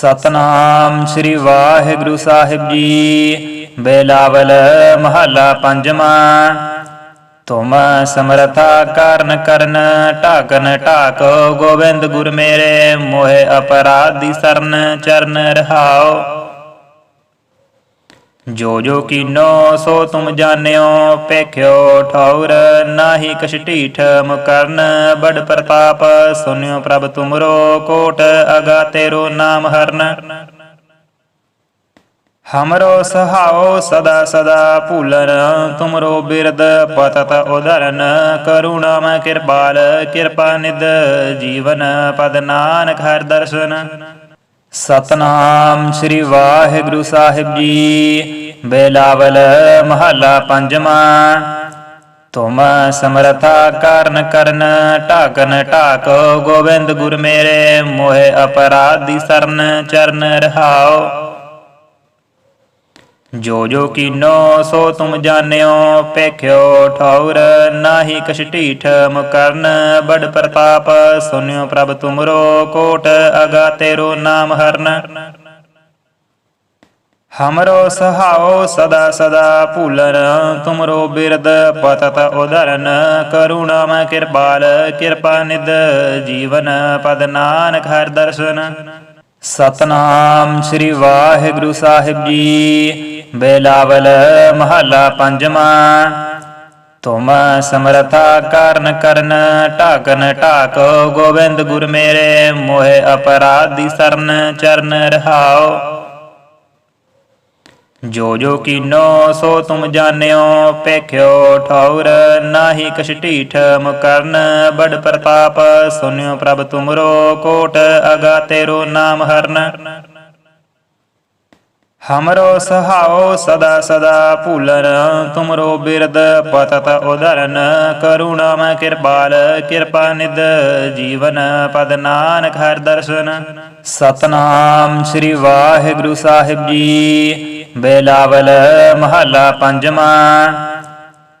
ਸਤਨਾਮ ਸ੍ਰੀ ਵਾਹਿਗੁਰੂ ਸਾਹਿਬ ਜੀ। ਬੇਲਾਵਲ ਮਹੱਲਾ ਪੰਜਵਾਂ। ਤੁਮ ਸਮਰਥਾ ਕਰਨ ਕਰਨ, ਢਾਕਨ ਢਾਕ, ਗੋਬਿੰਦ ਗੁਰ ਮੇਰੇ, ਮੋਹਿ ਅਪਰਾਧੀ ਸਰਨ ਚਰਨ ਰਹਾਓ। ਜੋ ਜੋ ਕੀਨੋ ਸੋ ਤੁਮ ਜਾਣਿਓ ਪੇਖਿਓ ਠੌਰ ਨਾਹੀ ਕਛ ਢੀਠ ਮੁਕਰਨ ਬੜ ਪ੍ਰਤਾਪ, ਸੁਨਿਓ ਪ੍ਰਭ ਤੁਮਰੋ ਕੋਟ ਅਗਾ ਤੇਰੋ ਨਾਮ ਹਰਨ। ਹਮਰੋ ਸਹਾਓ ਸਦਾ ਸਦਾ ਭੂਲਨ, ਤੁਮਰੋ ਬਿਰਦ ਪਤਤ ਉਦਰਨ ਕਰੁਣਾ ਮੈਂ ਕਿਰਪਾਲ, ਕਿਰਪਾ ਨਿਦ ਜੀਵਨ ਪਦ ਨਾਨਕ ਹਰ ਦਰਸ਼ਨ। ਸਤਨਾਮ ਸ੍ਰੀ ਵਾਹਿਗੁਰੂ ਸਾਹਿਬ ਜੀ। ਬੇਲਾਵਲ ਮਹੱਲਾ ਪੰਜਵਾਂ। ਤੁਮ ਸਮਰਥਾ ਕਰਨ ਕਰਨ, ਢਾਕਨ ਢਾਕ, ਗੋਬਿੰਦ ਗੁਰ ਮੇਰੇ, ਮੋਹਿ ਅਪਰਾਧੀ ਸਰਨ ਚਰਨ ਰਹਾਓ। ਜੋ ਜੋ ਕੀਨੋ ਸੋ ਤੁਮ ਜਾਣਿਓ ਪੇਖਿਓ ਠੌਰ ਨਾਹੀ ਕਛ ਢੀਠ ਮੁਕਰਨ, ਬੜ ਪ੍ਰਤਾਪ ਸੁਨਿਓ ਪ੍ਰਭ ਤੁਮਰੋ ਕੋਟ ਅਗਾ ਤੇਰੋ ਨਾਮ ਹਰਨ। ਹਮਰੋ ਸਹਾਓ ਸਦਾ ਸਦਾ ਭੂਲਨ, ਤੁਮਰੋ ਬਿਰਦ ਪਤਤ ਉਦਰਨ ਕਰੁਣਾ ਮੈਂ ਕਿਰਪਾਲ, ਕਿਰਪਾ ਨਿਦ ਜੀਵਨ, ਪਦ ਨਾਨਕ ਹਰ ਦਰਸ਼ਨ। ਸਤਨਾਮ ਸ੍ਰੀ ਵਾਹਿਗੁਰੂ ਸਾਹਿਬ ਜੀ। ਬੇਲਾਵਲ ਮਹੱਲਾ ਪੰਜਵਾਂ। ਤੁਮ ਸਮਰਥਾ ਕਰਨ ਕਰਨ, ਢਾਕਨ ਢਾਕ, ਗੋਬਿੰਦ ਗੁਰ ਮੇਰੇ, ਮੋਹਿ ਅਪਰਾਧੀ ਸਰਨ ਚਰਨ ਰਹਾਓ। ਜੋ ਜੋ ਕੀਨੋ, ਸੋ ਤੁਮ ਜਾਣਿਓ ਪੇਖਿਓ ਠੌਰ, ਨਾਹੀ ਕਛ ਢੀਠ ਮੁਕਰਨ, ਬੜ ਪ੍ਰਤਾਪ, ਸੁਨਿਓ ਪ੍ਰਭ ਤੁਮਰੋ ਕੋਟ ਅਗਾ ਤੇਰੋ ਨਾਮ ਹਰਨ। ਹਮਰੋ ਸਹਾਓ ਸਦਾ ਸਦਾ ਭੂਲਨ ਤੁਮਰੋ ਬਿਰਦ ਪਤਤ ਉਦਰਨ ਕਰੁਣਾਮ ਕਿਰਪਾਲ ਕਿਰਪਾ ਨਿਦ ਜੀਵਨ ਪਦ ਨਾਨਕ ਹਰ ਦਰਸ਼ਨ ਸਤਨਾਮ ਸ੍ਰੀ ਵਾਹਿਗੁਰੂ ਸਾਹਿਬ ਜੀ ਬੇਲਾਵਲ ਮਹੱਲਾ ਪੰਜਵਾਂ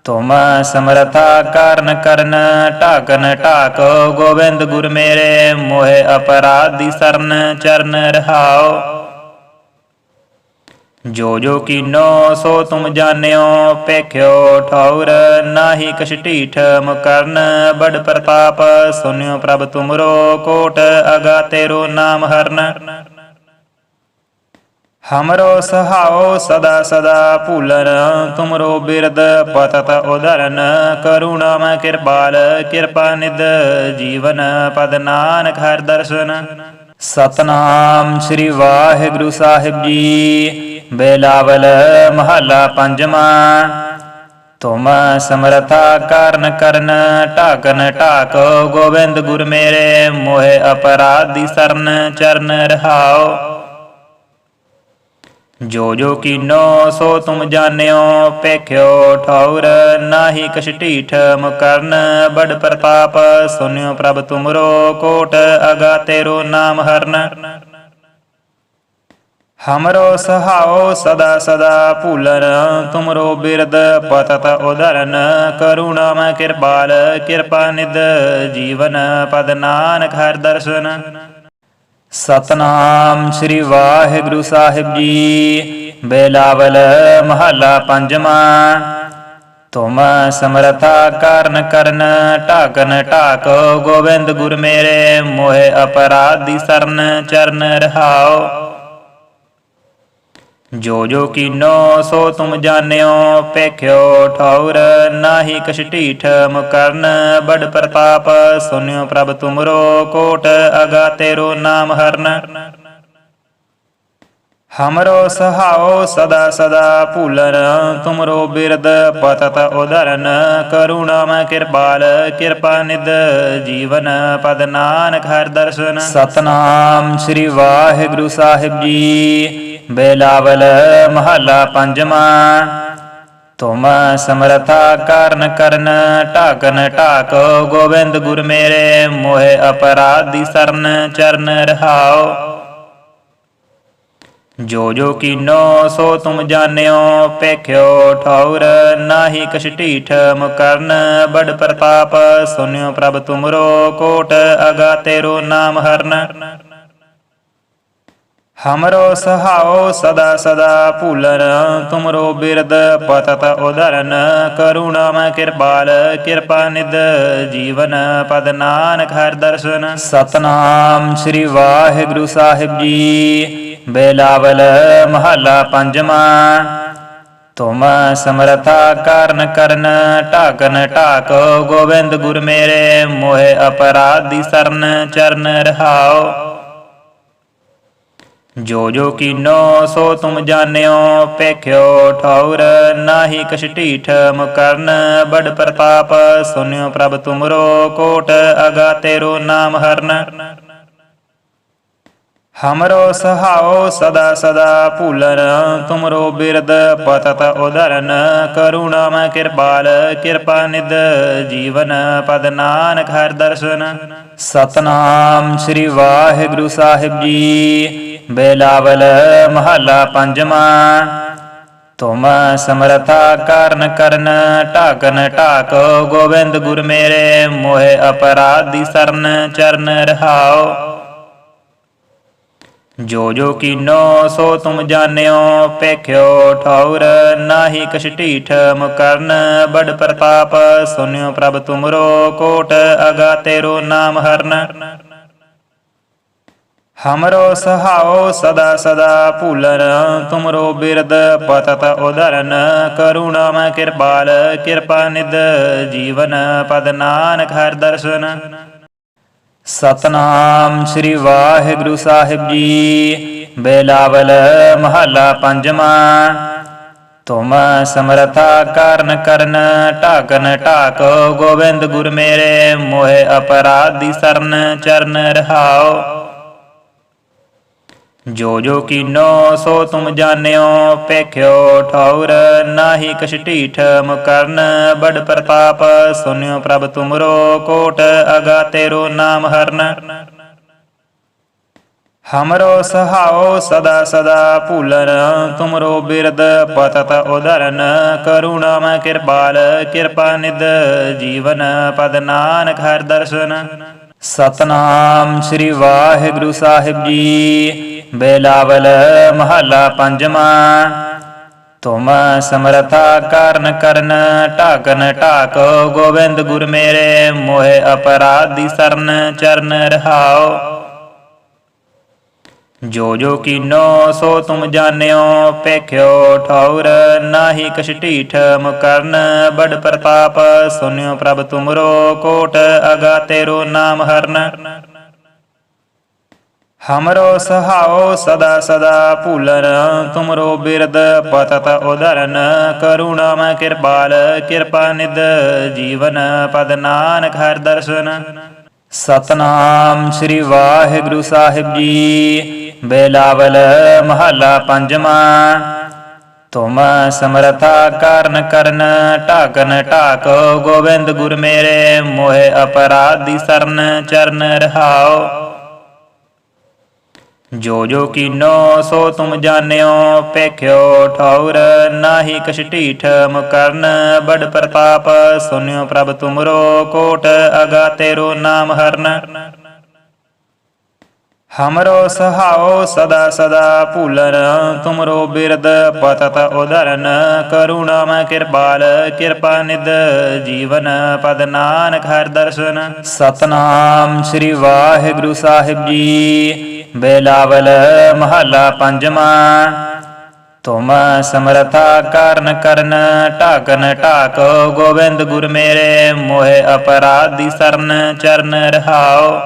ਤੁਮ ਸਮਰਥਾ ਕਰਨ ਕਰਨ ਢਾਕਨ ਢਾਕ ਗੋਬਿੰਦ ਗੁਰ ਮੇਰੇ ਮੋਹਿ ਅਪਰਾਧੀ ਸਰਨ ਚਰਨ ਰਹਾਓ ਜੋ ਜੋ ਕੀਨੋ ਸੋ ਤੁਮ ਜਾਣਿਓ ਪੇਖਿਓ ਠੌਰ ਨਾਹੀ ਕਛ ਢੀਠ ਮੁਕਰਨ, ਬੜ ਪ੍ਰਤਾਪ, ਸੁਨਿਓ ਪ੍ਰਭ ਤੁਮਰੋ ਕੋਟ ਅਗਾ ਤੇਰੋ ਨਾਮ ਹਰਨ। ਹਮਰੋ ਸਹਾਓ ਸਦਾ ਸਦਾ ਭੂਲਨ, ਤੁਮਰੋ ਬਿਰਦ ਪਤਤ ਉਦਰਨ ਕਰੁਣਾ ਮੈਂ ਕਿਰਪਾਲ, ਕਿਰਪਾ ਨਿਦ ਜੀਵਨ ਪਦ ਨਾਨਕ ਹਰ ਦਰਸ਼ਨ। ਸਤਨਾਮ ਸ੍ਰੀ ਵਾਹਿਗੁਰੂ ਸਾਹਿਬ ਜੀ। ਬੇਲਾਵਲ ਮਹੱਲਾ ਪੰਜਵਾਂ, ਤੁਮ ਸਮਰਥਾ ਕਰਨ ਕਰਨ, ਢਾਕਨ ਢਾਕ ਗੋਬਿੰਦ ਗੁਰ ਮੇਰੇ, ਮੋਹਿ ਅਪਰਾਧੀ ਸਰਨ ਚਰਨ ਰਹਾਓ। ਜੋ ਜੋ ਕੀਨੋ ਸੋ ਤੁਮ ਜਾਣਿਓ ਪੇਖਿਓ ਠੌਰ ਨਾਹੀ ਕਛ ਢੀਠ ਮੁਕਰਨ, ਬੜ ਪ੍ਰਤਾਪ ਸੁਨਿਓ ਪ੍ਰਭ ਤੁਮਰੋ ਕੋਟ ਅਗਾ ਤੇਰੋ ਨਾਮ ਹਰਨ। ਹਮਰੋ ਸਹਾਓ ਸਦਾ ਸਦਾ ਭੂਲਨ ਤੁਮਰੋ ਬਿਰਦ ਪਤਤ ਉਦਰਨ ਕਰੁਣਾ ਮੈਂ ਕਿਰਪਾਲ ਕਿਰਪਾ ਨਿਦ ਜੀਵਨ ਪਦ ਨਾਨਕ ਹਰ ਦਰਸ਼ਨ ਸਤਨਾਮ ਸ੍ਰੀ ਵਾਹਿਗੁਰੂ ਸਾਹਿਬ ਜੀ ਬੇਲਾਵਲ ਮਹੱਲਾ ਪੰਜਵਾਂ ਤੁਮ ਸਮਰਥਾ ਕਰਨ ਕਰਨ ਢਾਕਨ ਢਾਕ ਗੋਬਿੰਦ ਗੁਰ ਮੇਰੇ ਮੋਹਿ ਅਪਰਾਧੀ ਸਰਨ ਚਰਨ ਰਹਾਓ ਜੋ ਜੋ ਕੀਨੋ ਸੋ ਤੁਮ ਜਾਣਿਓ ਪੇਖਿਓ ਠੌਰ ਨਾਹੀ ਕਛ ਢੀਠ ਮੁਕਰਨ, ਬੜ ਪ੍ਰਤਾਪ ਸੁਨਿਓ ਪ੍ਰਭ ਤੁਮਰੋ ਕੋਟ ਅਗਾ ਤੇਰੋ ਨਾਮ ਹਰਨ। ਹਮਰੋ ਸਹਾਓ ਸਦਾ ਸਦਾ ਭੂਲਨ, ਤੁਮਰੋ ਬਿਰਦ ਪਤਤ ਉਦਰਨ ਕਰੁਣਾ ਮੈਂ ਕਿਰਪਾਲ, ਕਿਰਪਾ ਨਿਦ ਜੀਵਨ, ਪਦ ਨਾਨਕ ਹਰ ਦਰਸ਼ਨ। ਸਤਨਾਮ ਸ੍ਰੀ ਵਾਹਿਗੁਰੂ ਸਾਹਿਬ ਜੀ। ਬੇਲਾਵਲ ਮਹੱਲਾ ਪੰਜਵਾਂ, ਤੁਮ ਸਮਰਥਾ ਕਰਨ ਕਰਨ, ਢਾਕਨ ਢਾਕ ਗੋਬਿੰਦ ਗੁਰ ਮੇਰੇ, ਮੋਹਿ ਅਪਰਾਧੀ ਸਰਨ ਚਰਨ ਰਹਾਓ। ਜੋ ਜੋ ਕੀਨੋ ਸੋ ਤੁਮ ਜਾਣਿਓ ਪੇਖਿਓ ਠੌਰ, ਨਾਹੀ ਕਛ ਢੀਠ ਮੁਕਰਨ, ਬੜ ਪ੍ਰਤਾਪ ਸੁਨਿਓ ਪ੍ਰਭ ਤੁਮਰੋ ਕੋਟ ਅਗਾ ਤੇਰੋ ਨਾਮ ਹਰਨ। ਹਮਰੋ ਸਹਾਓ ਸਦਾ ਸਦਾ ਭੂਲਨ ਤੁਮਰੋ ਬਿਰਦ ਪਤਤ ਉਦਰਨ ਕਰੁਣਾਮ ਕਿਰਪਾਲ ਕਿਰਪਾ ਨਿਦ ਜੀਵਨ ਪਦ ਨਾਨਕ ਹਰ ਦਰਸ਼ਨ ਸਤਨਾਮ ਸ੍ਰੀ ਵਾਹਿਗੁਰੂ ਸਾਹਿਬ ਜੀ ਬੇਲਾਵਲ ਮਹੱਲਾ ਪੰਜਵਾਂ ਤੁਮ ਸਮਰਥਾ ਕਰਨ ਕਰਨ ਢਾਕਨ ਢਾਕ ਗੋਬਿੰਦ ਗੁਰ ਮੇਰੇ ਮੋਹਿ ਅਪਰਾਧੀ ਸਰਨ ਚਰਨ ਰਹਾਓ ਜੋ ਜੋ ਕੀਨੋ ਸੋ ਤੁਮ ਜਾਣਿਓ ਪੇਖਿਓ ਠੌਰ ਨਾਹੀ ਕਛ ਢੀਠ ਮੁਕਰਨ ਬੜ ਪ੍ਰਤਾਪ, ਸੁਨਿਓ ਪ੍ਰਭ ਤੁਮਰੋ ਕੋਟ ਅਗਾ ਤੇਰੋ ਨਾਮ ਹਰਨ। ਹਮਰੋ ਸਹਾਉ ਸਦਾ ਸਦਾ ਭੂਲਨ, ਤੁਮਰੋ ਬਿਰਦ ਪਤਤ ਉਦਰਨ ਕਰੁਣਾ ਮੈਂ ਕਿਰਪਾਲ, ਕਿਰਪਾ ਨਿਦ ਜੀਵਨ ਪਦ ਨਾਨਕ ਹਰ ਦਰਸ਼ਨ। ਸਤਨਾਮ ਸ੍ਰੀ ਵਾਹਿਗੁਰੂ ਸਾਹਿਬ ਜੀ। ਬੇਲਾਵਲ ਮਹੱਲਾ ਪੰਜਵਾਂ। ਤੁਮ ਸਮਰਥਾ ਕਰਨ ਕਰਨ, ਢਾਕਨ ਢਾਕ, ਗੋਬਿੰਦ ਗੁਰ ਮੇਰੇ, ਮੋਹਿ ਅਪਰਾਧੀ ਸਰਨ ਚਰਨ ਰਹਾਓ। ਜੋ ਜੋ ਕੀਨੋ, ਸੋ ਤੁਮ ਜਾਣਿਓ ਪੇਖਿਓ ਠੌਰ, ਨਾਹੀ ਕਛ ਢੀਠ ਮੁਕਰਨ, ਬੜ ਪ੍ਰਤਾਪ, ਸੁਨਿਓ ਪ੍ਰਭ ਤੁਮਰੋ ਕੋਟ, ਅਗਾ ਤੇਰੋ ਨਾਮ ਹਰਨ। ਹਮਰੋ ਸਹਾਓ ਸਦਾ ਸਦਾ ਭੂਲਨ ਤੁਮਰੋ ਬਿਰਦ ਪਤਤ ਉਦਰਨ ਕਰੁਣਾ ਮੈਂ ਕਿਰਪਾਲ ਕਿਰਪਾ ਨਿਦ ਜੀਵਨ ਪਦ ਨਾਨਕ ਹਰ ਦਰਸ਼ਨ ਸਤਨਾਮ ਸ੍ਰੀ ਵਾਹਿਗੁਰੂ ਸਾਹਿਬ ਜੀ ਬੇਲਾਵਲ ਮਹੱਲਾ ਪੰਜਵਾਂ ਤੁਮ ਸਮਰਥਾ ਕਰਨ ਕਰਨ ਢਾਕਨ ਢਾਕ ਗੋਬਿੰਦ ਗੁਰ ਮੇਰੇ ਮੋਹਿ ਅਪਰਾਧੀ ਸਰਨ ਚਰਨ ਰਹਾਓ ਜੋ ਜੋ ਕੀਨੋ ਸੋ ਤੁਮ ਜਾਣਿਓ ਪੇਖਿਓ ਠੌਰ ਨਾਹੀ ਕਛ ਢੀਠ ਮੁਕਰਨ ਬੜ ਪ੍ਰਤਾਪ, ਸੁਨਿਓ ਪ੍ਰਭ ਤੁਮਰੋ ਕੋਟ, ਅਗਾ ਤੇਰੋ ਨਾਮ ਹਰਨ। ਹਮਰੋ ਸਹਾਓ ਸਦਾ ਸਦਾ ਭੂਲਨ, ਤੁਮਰੋ ਬਿਰਦ ਪਤਤ ਉਦਰਨ ਕਰੁਣਾ ਮੈਂ ਕਿਰਪਾਲ, ਕਿਰਪਾ ਨਿਦ ਜੀਵਨ ਪਦ ਨਾਨਕ ਹਰ ਦਰਸ਼ਨ। ਸਤਨਾਮ ਸ੍ਰੀ ਵਾਹਿਗੁਰੂ ਸਾਹਿਬ ਜੀ। ਬੇਲਾਵਲ ਮਹੱਲਾ ਪੰਜਵਾਂ। ਤੁਮ ਸਮਰਥਾ ਕਰਨ ਕਰਨ, ਢਾਕਨ ਢਾਕ, ਗੋਬਿੰਦ ਗੁਰ ਮੇਰੇ, ਮੋਹਿ ਅਪਰਾਧੀ ਸਰਨ ਚਰਨ ਰਹਾਓ। ਜੋ ਜੋ ਕੀਨੋ, ਸੋ ਤੁਮ ਜਾਣਿਓ ਪੇਖਿਓ ਠੌਰ, ਨਾਹੀ ਕਛ ਢੀਠ ਮੁਕਰਨ, ਬੜ ਪ੍ਰਤਾਪ, ਸੁਨਿਓ ਪ੍ਰਭ ਤੁਮਰੋ ਕੋਟ ਅਗਾ ਤੇਰੋ ਨਾਮ ਹਰਨ। ਹਮਰੋ ਸਹਾਓ ਸਦਾ ਸਦਾ ਭੂਲਨ ਤੁਮਰੋ ਬਿਰਦ ਪਤਤ ਉਦਰਨ ਕਰੁਣਾ ਮੈਂ ਕਿਰਪਾਲ ਕਿਰਪਾ ਨਿਦ ਜੀਵਨ ਪਦ ਨਾਨਕ ਹਰ ਦਰਸ਼ਨ ਸਤਨਾਮ ਸ੍ਰੀ ਵਾਹਿਗੁਰੂ ਸਾਹਿਬ ਜੀ ਬੇਲਾਵਲ ਮਹੱਲਾ ਪੰਜਵਾਂ ਤੁਮ ਸਮਰਥਾ ਕਰਨ ਕਰਨ ਢਾਕਨ ਢਾਕ ਗੋਬਿੰਦ ਗੁਰ ਮੇਰੇ ਮੋਹਿ ਅਪਰਾਧੀ ਸਰਨ ਚਰਨ ਰਹਾਓ ਜੋ ਜੋ ਕੀਨੋ ਸੋ ਤੁਮ ਜਾਣਿਓ ਪੇਖਿਓ ਠੌਰ ਨਾਹੀ ਕਛ ਢੀਠ ਮੁਕਰਨ, ਬੜ ਪ੍ਰਤਾਪ ਸੁਨਿਓ ਪ੍ਰਭ ਤੁਮਰੋ ਕੋਟ ਅਗਾ ਤੇਰੋ ਨਾਮ ਹਰਨ। ਹਮਰੋ ਸਹਾਉ ਸਦਾ ਸਦਾ ਭੂਲਨ, ਤੁਮਰੋ ਬਿਰਦ ਪਤਤ ਉਦਰਨ ਕਰੁਣਾ ਮੈਂ ਕਿਰਪਾਲ, ਕਿਰਪਾ ਨਿਦ ਜੀਵਨ, ਪਦ ਨਾਨਕ ਹਰ ਦਰਸ਼ਨ। ਸਤਨਾਮ ਸ੍ਰੀ ਵਾਹਿਗੁਰੂ ਸਾਹਿਬ ਜੀ। ਬੇਲਾਵਲ ਮਹੱਲਾ ਪੰਜਵਾਂ। ਤੁਮ ਸਮਰਥਾ ਕਰਨ ਕਰਨ, ਢਾਕਨ ਢਾਕ, ਗੋਬਿੰਦ ਗੁਰ ਮੇਰੇ, ਮੋਹਿ ਅਪਰਾਧੀ ਸਰਨ ਚਰਨ ਰਹਾਓ।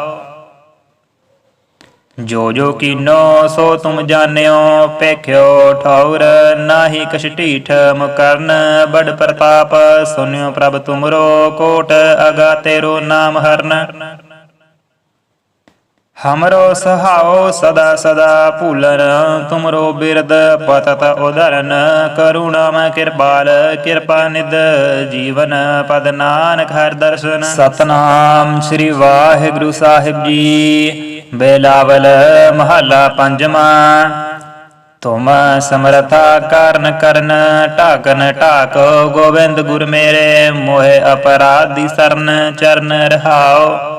ਜੋ ਜੋ ਕੀਨੋ, ਸੋ ਤੁਮ ਜਾਣਿਓ ਪੇਖਿਓ ਠੌਰ, ਨਾਹੀ ਕਛ ਢੀਠ ਮੁਕਰਨ, ਬੜ ਪ੍ਰਤਾਪ, ਸੁਨਿਓ ਪ੍ਰਭ ਤੁਮਰੋ ਕੋਟ ਅਗਾ ਤੇਰੋ ਨਾਮ ਹਰਨ। ਹਮਰੋ ਸਹਾਓ ਸਦਾ ਸਦਾ ਭੂਲਨ ਤੁਮਰੋ ਬਿਰਦ ਪਤਤ ਉਦਰਨ ਕਰੁਣਾਮ ਕਿਰਪਾਲ ਕਿਰਪਾ ਨਿਦ ਜੀਵਨ ਪਦ ਨਾਨਕ ਹਰ ਦਰਸ਼ਨ ਸਤਨਾਮ ਸ੍ਰੀ ਵਾਹਿਗੁਰੂ ਸਾਹਿਬ ਜੀ ਬੇਲਾਵਲ ਮਹੱਲਾ ਪੰਜਵਾਂ ਤੁਮ ਸਮਰਥਾ ਕਰਨ ਕਰਨ ਢਾਕਨ ਢਾਕ ਗੋਬਿੰਦ ਗੁਰ ਮੇਰੇ ਮੋਹਿ ਅਪਰਾਧੀ ਸਰਨ ਚਰਨ ਰਹਾਓ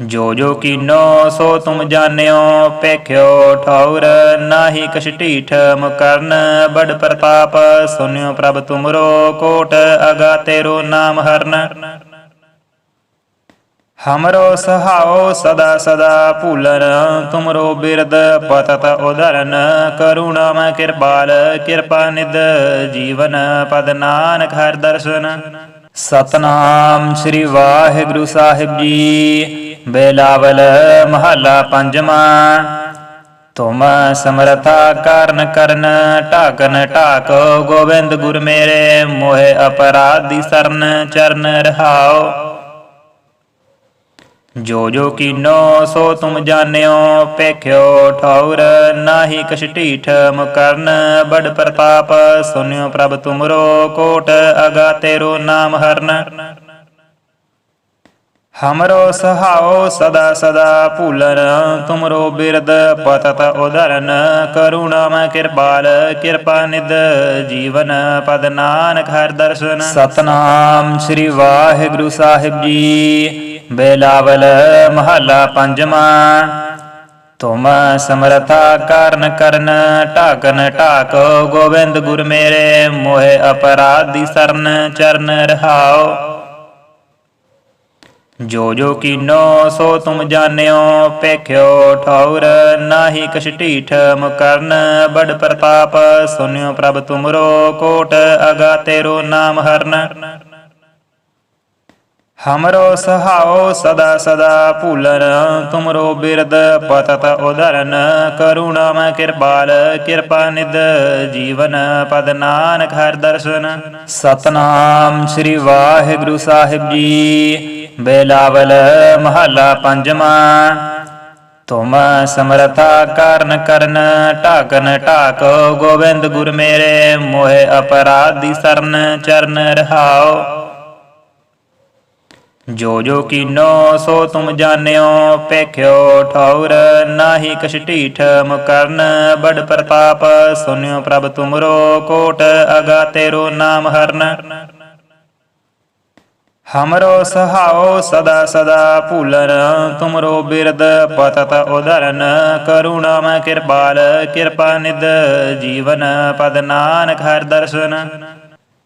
ਜੋ ਜੋ ਕੀਨੋ ਸੋ ਤੁਮ ਜਾਣਿਓ ਪੇਖਿਓ ਠੌਰ ਨਾਹੀ ਕਛ ਢੀਠ ਮੁਕਰਨ ਬੜ ਪ੍ਰਤਾਪ, ਸੁਨਿਓ ਪ੍ਰਭ ਤੁਮਰੋ ਕੋਟ ਅਗਾ ਤੇਰੋ ਨਾਮ ਹਰਨ। ਹਮਰੋ ਸਹਾਓ ਸਦਾ ਸਦਾ ਭੂਲਨ, ਤੁਮਰੋ ਬਿਰਦ ਪਤਤ ਉਦਰਨ ਕਰੁਣਾ ਮੈਂ ਕਿਰਪਾਲ, ਕਿਰਪਾ ਨਿਦ ਜੀਵਨ ਪਦ ਨਾਨਕ ਹਰ ਦਰਸ਼ਨ। ਸਤਨਾਮ ਸ੍ਰੀ ਵਾਹਿਗੁਰੂ ਸਾਹਿਬ ਜੀ। ਬੇਲਾਵਲ ਮਹੱਲਾ ਪੰਜਵਾਂ। ਤੁਮ ਸਮਰਥਾ ਕਰਨ ਕਰਨ, ਢਾਕਨ ਢਾਕ ਗੋਬਿੰਦ ਗੁਰ ਮੇਰੇ, ਮੋਹਿ ਅਪਰਾਧੀ ਸਰਨ ਚਰਨ ਰਹਾਓ ਜੋ ਜੋ ਕੀਨੋ ਸੋ ਤੁਮ ਜਾਣਿਓ ਪੇਖਿਓ ਠੌਰ ਨਾਹੀ ਕਛ ਢੀਠ ਮੁਕਰਨ, ਬੜ ਪ੍ਰਤਾਪ, ਸੁਨਿਓ ਪ੍ਰਭ ਤੁਮਰੋ ਕੋਟ, ਅਗਾ ਤੇਰੋ ਨਾਮ ਹਰਨ। ਹਮਰੋ ਸਹਾਉ ਸਦਾ ਸਦਾ ਭੂਲਨ, ਤੁਮਰੋ ਬਿਰਦ ਪਤਤ ਉਦਰਨ ਕਰੁਣਾ ਮੈਂ ਕਿਰਪਾਲ, ਕਿਰਪਾ ਨਿਦ ਜੀਵਨ, ਪਦ ਨਾਨਕ ਹਰ ਦਰਸ਼ਨ। ਸਤਨਾਮ ਸ੍ਰੀ ਵਾਹਿਗੁਰੂ ਸਾਹਿਬ ਜੀ। ਬੇਲਾਵਲ ਮਹੱਲਾ ਪੰਜਵਾਂ। ਤੁਮ ਸਮਰਥਾ ਕਰਨ ਕਰਨ, ਢਾਕਨ ਢਾਕ, ਗੋਬਿੰਦ ਗੁਰ ਮੇਰੇ, ਮੋਹਿ ਅਪਰਾਧੀ ਸਰਨ ਚਰਨ ਰਹਾਓ। ਜੋ ਜੋ ਕੀਨੋ, ਸੋ ਤੁਮ ਜਾਣਿਓ ਪੇਖਿਓ ਠੌਰ, ਨਾਹੀ ਕਛ ਢੀਠ ਮੁਕਰਨ, ਬੜ ਪ੍ਰਤਾਪ, ਸੁਨਿਓ ਪ੍ਰਭ ਤੁਮਰੋ ਕੋਟ ਅਗਾ ਤੇਰੋ ਨਾਮ ਹਰਨ। ਹਮਰੋ ਸਹਾਓ ਸਦਾ ਸਦਾ ਭੂਲਨ ਤੁਮਰੋ ਬਿਰਦ ਪਤਤ ਉਦਰਨ ਕਰੁਣਾ ਮੈਂ ਕਿਰਪਾਲ ਕਿਰਪਾ ਨਿਦ ਜੀਵਨ ਪਦ ਨਾਨਕ ਹਰ ਦਰਸ਼ਨ ਸਤਨਾਮ ਸ੍ਰੀ ਵਾਹਿਗੁਰੂ ਸਾਹਿਬ ਜੀ ਬੇਲਾਵਲ ਮਹੱਲਾ ਪੰਜਵਾਂ ਤੁਮ ਸਮਰਥਾ ਕਰਨ ਕਰਨ ਢਾਕਨ ਢਾਕ ਗੋਬਿੰਦ ਗੁਰ ਮੇਰੇ ਮੋਹਿ ਅਪਰਾਧੀ ਸਰਨ ਚਰਨ ਰਹਾਓ ਜੋ ਜੋ ਕੀਨੋ ਸੋ ਤੁਮ ਜਾਣਿਓ ਪੇਖਿਓ ਠੌਰ, ਨਾਹੀ ਕਛ ਢੀਠ ਮੁਕਰਨ, ਬੜ ਪ੍ਰਤਾਪ, ਸੁਨਿਓ ਪ੍ਰਭ ਤੁਮਰੋ ਕੋਟ ਅਗਾ ਤੇਰੋ ਨਾਮ ਹਰਨ। ਹਮਰੋ ਸਹਾਓ ਸਦਾ ਸਦਾ ਭੂਲਨ, ਤੁਮਰੋ ਬਿਰਦ ਪਤਤ ਉਦਰਨ ਕਰੁਣਾ ਮੈਂ ਕਿਰਪਾਲ, ਕਿਰਪਾ ਨਿਦ ਜੀਵਨ ਪਦ ਨਾਨਕ ਹਰ ਦਰਸ਼ਨ।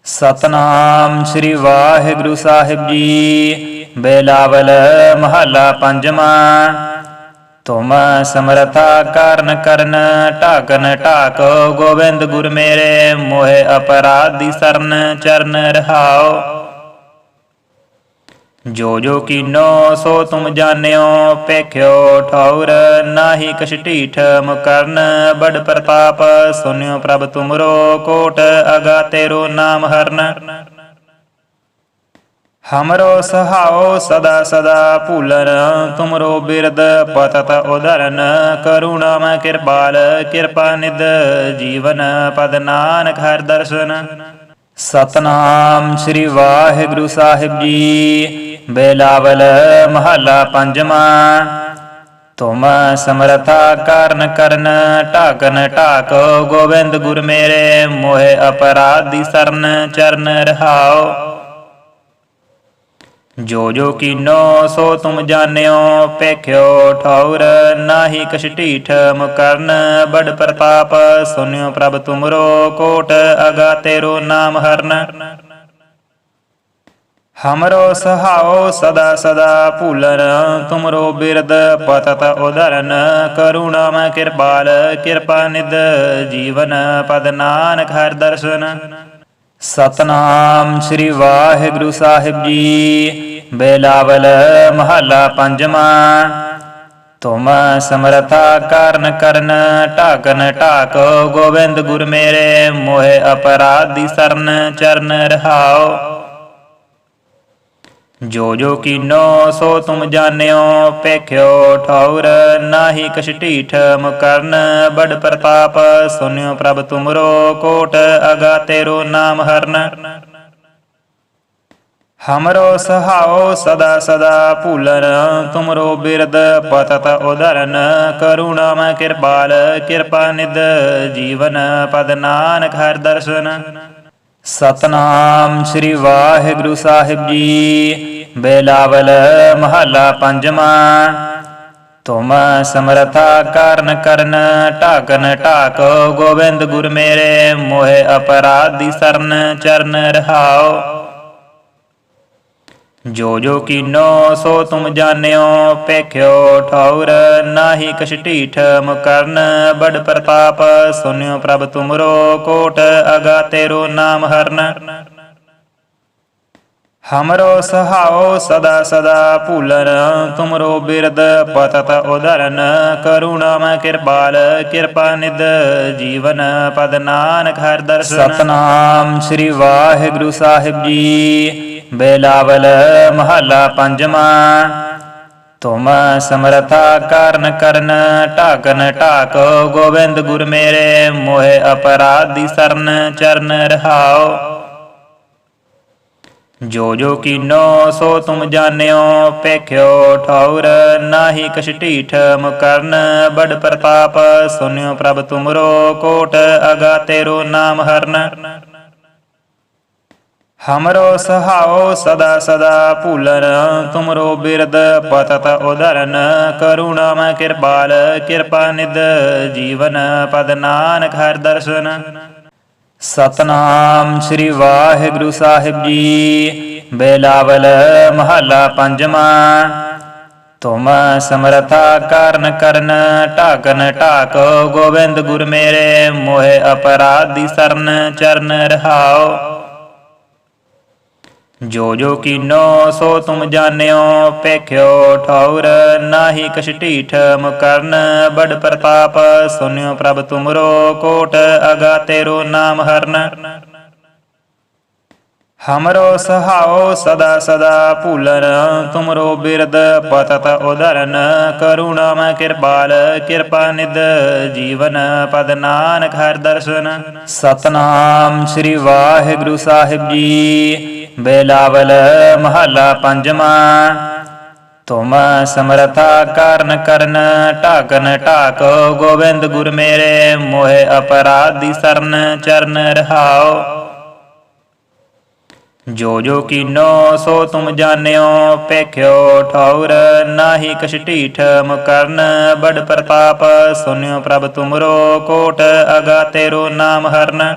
ਸਤਨਾਮ ਸ੍ਰੀ ਵਾਹਿਗੁਰੂ ਸਾਹਿਬ ਜੀ। ਬੇਲਾਵਲ ਮਹੱਲਾ ਪੰਜਵਾਂ। ਤੁਮ ਸਮਰਥਾ ਕਰਨ ਕਰਨ ਢਾਕਨ ਢਾਕ, ਗੋਬਿੰਦ ਗੁਰ ਮੇਰੇ ਮੋਹਿ ਅਪਰਾਧੀ ਸਰਨ ਚਰਨ ਰਹਾਓ। ਜੋ ਜੋ ਕੀਨੋ ਸੋ ਤੁਮ ਜਾਣਿਓ ਪੇਖਿਓ ਠੌਰ ਨਾਹੀ ਕਛ ਢੀਠ ਮੁਕਰਨ, ਬੜ ਪ੍ਰਤਾਪ, ਸੁਨਿਓ ਪ੍ਰਭ ਤੁਮਰੋ ਕੋਟ, ਅਗਾ ਤੇਰੋ ਨਾਮ ਹਰਨ। ਹਮਰੋ ਸਹਾਓ ਸਦਾ ਸਦਾ ਭੂਲਨ, ਤੁਮਰੋ ਬਿਰਦ ਪਤਤ ਉਦਰਨ ਕਰੁਣਾ ਮੈਂ ਕਿਰਪਾਲ, ਕਿਰਪਾ ਨਿਦ ਜੀਵਨ, ਪਦ ਨਾਨਕ ਹਰ ਦਰਸ਼ਨ। ਸਤਨਾਮ ਸ੍ਰੀ ਵਾਹਿਗੁਰੂ ਸਾਹਿਬ ਜੀ। ਬੇਲਾਵਲ ਮਹੱਲਾ ਪੰਜਵਾਂ। ਤੁਮ ਸਮਰਥਾ ਕਰਨ ਕਰਨ, ਢਾਕਨ ਢਾਕ, ਗੋਬਿੰਦ ਗੁਰ ਮੇਰੇ, ਮੋਹਿ ਅਪਰਾਧੀ ਸਰਨ ਚਰਨ ਰਹਾਓ। ਜੋ ਜੋ ਕੀਨੋ, ਸੋ ਤੁਮ ਜਾਣਿਓ ਪੇਖਿਓ ਠੌਰ, ਨਾਹੀ ਕਛ ਢੀਠ ਮੁਕਰਨ, ਬੜ ਪ੍ਰਤਾਪ, ਸੁਨਿਓ ਪ੍ਰਭ ਤੁਮਰੋ ਕੋਟ ਅਗਾ ਤੇਰੋ ਨਾਮ ਹਰਨ। ਹਮਰੋ ਸਹਾਓ ਸਦਾ ਸਦਾ ਭੂਲਨ ਤੁਮਰੋ ਬਿਰਦ ਪਤਤ ਉਦਰਨ ਕਰੁਣਾ ਮੈਂ ਕਿਰਪਾਲ ਕਿਰਪਾ ਨਿਦ ਜੀਵਨ ਪਦ ਨਾਨਕ ਹਰ ਦਰਸ਼ਨ ਸਤਨਾਮ ਸ੍ਰੀ ਵਾਹਿਗੁਰੂ ਸਾਹਿਬ ਜੀ ਬੇਲਾਵਲ ਮਹੱਲਾ ਪੰਜਵਾਂ ਤੁਮ ਸਮਰਥਾ ਕਰਨ ਕਰਨ ਢਾਕਨ ਢਾਕ ਗੋਬਿੰਦ ਗੁਰ ਮੇਰੇ ਮੋਹਿ ਅਪਰਾਧੀ ਸਰਨ ਚਰਨ ਰਹਾਓ ਜੋ ਜੋ ਕੀਨੋ ਸੋ ਤੁਮ ਜਾਣਿਓ ਪੇਖਿਓ ਠੌਰ ਨਾਹੀ ਕਛ ਢੀਠ ਮੁਕਰਨ ਬੜ ਪ੍ਰਤਾਪ, ਸੁਨਿਓ ਪ੍ਰਭ ਤੁਮਰੋ ਕੋਟ ਅਗਾ ਤੇਰੋ ਨਾਮ ਹਰਨ। ਹਮਰੋ ਸਹਾਓ ਸਦਾ ਸਦਾ ਭੂਲਨ, ਤੁਮਰੋ ਬਿਰਦ ਪਤਤ ਉਦਰਨ ਕਰੁਣਾ ਮੈਂ ਕਿਰਪਾਲ, ਕਿਰਪਾ ਨਿਦ ਜੀਵਨ ਪਦ ਨਾਨਕ ਹਰ ਦਰਸ਼ਨ। ਸਤਨਾਮ ਸ੍ਰੀ ਵਾਹਿਗੁਰੂ ਸਾਹਿਬ ਜੀ। ਬੇਲਾਵਲ ਮਹੱਲਾ ਪੰਜਵਾਂ। ਤੁਮ ਸਮਰਥਾ ਕਰਨ ਕਰਨ ਢਾਕਨ ਢਾਕ, ਗੋਬਿੰਦ ਗੁਰ ਮੇਰੇ ਮੋਹਿ ਅਪਰਾਧੀ ਸਰਨ ਚਰਨ ਰਹਾਓ। ਜੋ ਜੋ ਕੀਨੋ ਸੋ ਤੁਮ ਜਾਣਿਓ ਪੇਖਿਓ ਠੌਰ ਨਾਹੀ ਕਛ ਢੀਠ ਮੁਕਰਨ, ਬੜ ਪ੍ਰਤਾਪ, ਸੁਨਿਓ ਪ੍ਰਭ ਤੁਮਰੋ ਕੋਟ, ਅਗਾ ਤੇਰੋ ਨਾਮ ਹਰਨ। ਹਮਰੋ ਸਹਾਓ ਸਦਾ ਸਦਾ ਭੂਲਨ, ਤੁਮਰੋ ਬਿਰਦ ਪਤਤ ਉਦਰਨ ਕਰੁਣਾ ਮੈਂ ਕਿਰਪਾਲ, ਕਿਰਪਾ ਨਿਦ ਜੀਵਨ, ਪਦ ਨਾਨਕ ਹਰ ਦਰਸ਼ਨ। ਸਤਨਾਮ ਸ੍ਰੀ ਵਾਹਿਗੁਰੂ ਸਾਹਿਬ ਜੀ। ਬੇਲਾਵਲ ਮਹੱਲਾ ਪੰਜਵਾਂ। ਤੁਮ ਸਮਰਥਾ ਕਰਨ ਕਰਨ, ਢਾਕਨ ਢਾਕ, ਗੋਬਿੰਦ ਗੁਰ ਮੇਰੇ, ਮੋਹਿ ਅਪਰਾਧੀ ਸਰਨ ਚਰਨ ਰਹਾਓ। ਜੋ ਜੋ ਕੀਨੋ, ਸੋ ਤੁਮ ਜਾਣਿਓ ਪੇਖਿਓ ਠੌਰ, ਨਾਹੀ ਕਛ ਢੀਠ ਮੁਕਰਨ, ਬੜ ਪ੍ਰਤਾਪ, ਸੁਨਿਓ ਪ੍ਰਭ ਤੁਮਰੋ ਕੋਟ ਅਗਾ ਤੇਰੋ ਨਾਮ ਹਰਨ। ਹਮਰੋ ਸਹਾਓ ਸਦਾ ਸਦਾ ਭੂਲਨ ਤੁਮਰੋ ਬਿਰਦ ਪਤਤ ਉਦਰਨ ਕਰੁਣਾਮ ਕਿਰਪਾਲ ਕਿਰਪਾ ਨਿਦ ਜੀਵਨ ਪਦ ਨਾਨਕ ਹਰ ਦਰਸ਼ਨ ਸਤਨਾਮ ਸ੍ਰੀ ਵਾਹਿਗੁਰੂ ਸਾਹਿਬ ਜੀ ਬੇਲਾਵਲ ਮਹੱਲਾ ਪੰਜਵਾਂ ਤੁਮ ਸਮਰਥਾ ਕਰਨ ਕਰਨ ਢਾਕਨ ਢਾਕ ਗੋਬਿੰਦ ਗੁਰ ਮੇਰੇ ਮੋਹਿ ਅਪਰਾਧੀ ਸਰਨ ਚਰਨ ਰਹਾਓ ਜੋ ਜੋ ਕੀਨੋ ਸੋ ਤੁਮ ਜਾਣਿਓ ਪੇਖਿਓ ਠੌਰ ਨਾਹੀ ਕਛ ਢੀਠ ਮੁਕਰਨ, ਬੜ ਪ੍ਰਤਾਪ, ਸੁਨਿਓ ਪ੍ਰਭ ਤੁਮਰੋ ਕੋਟ ਅਗਾ ਤੇਰੋ ਨਾਮ ਹਰਨ। ਹਮਰੋ ਸਹਾਓ ਸਦਾ ਸਦਾ ਭੂਲਨ, ਤੁਮਰੋ ਬਿਰਦ ਪਤਤ ਉਦਰਨ ਕਰੁਣਾ ਮੈਂ ਕਿਰਪਾਲ, ਕਿਰਪਾ ਨਿਦ ਜੀਵਨ ਪਦ ਨਾਨਕ ਹਰ ਦਰਸ਼ਨ। ਸਤਨਾਮ ਸ੍ਰੀ ਵਾਹਿਗੁਰੂ ਸਾਹਿਬ ਜੀ। ਬੇਲਾਵਲ ਮਹੱਲਾ ਪੰਜਵਾਂ। ਤੁਮ ਸਮਰਥਾ ਕਰਨ ਕਰਨ, ਢਾਕਨ ਢਾਕ, ਗੋਬਿੰਦ ਗੁਰ ਮੇਰੇ, ਮੋਹਿ ਅਪਰਾਧੀ ਸਰਨ ਚਰਨ ਰਹਾਓ। ਜੋ ਜੋ ਕੀਨੋ, ਸੋ ਤੁਮ ਜਾਣਿਓ ਪੇਖਿਓ ਠੌਰ, ਨਾਹੀ ਕਛ ਢੀਠ ਮੁਕਰਨ, ਬੜ ਪ੍ਰਤਾਪ, ਸੁਨਿਓ ਪ੍ਰਭ ਤੁਮਰੋ ਕੋਟ, ਅਗਾ ਤੇਰੋ ਨਾਮ ਹਰਨ।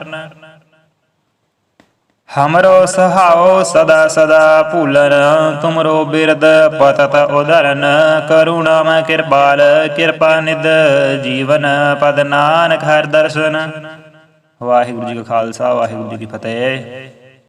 ਹਮਰੋ ਸਹਾਓ ਸਦਾ ਸਦਾ ਭੂਲਨ ਤੁਮਰੋ ਬਿਰਦ ਪਤਤ ਉਦਰਨ ਕਰੁਣਾ ਮੈਂ ਕਿਰਪਾਲ ਕਿਰਪਾ ਨਿਦ ਜੀਵਨ ਪਦ ਨਾਨਕ ਹਰ ਦਰਸ਼ਨ ਵਾਹਿਗੁਰੂ ਜੀ ਕਾ ਖਾਲਸਾ ਵਾਹਿਗੁਰੂ ਜੀ ਕੀ ਫਤਿਹ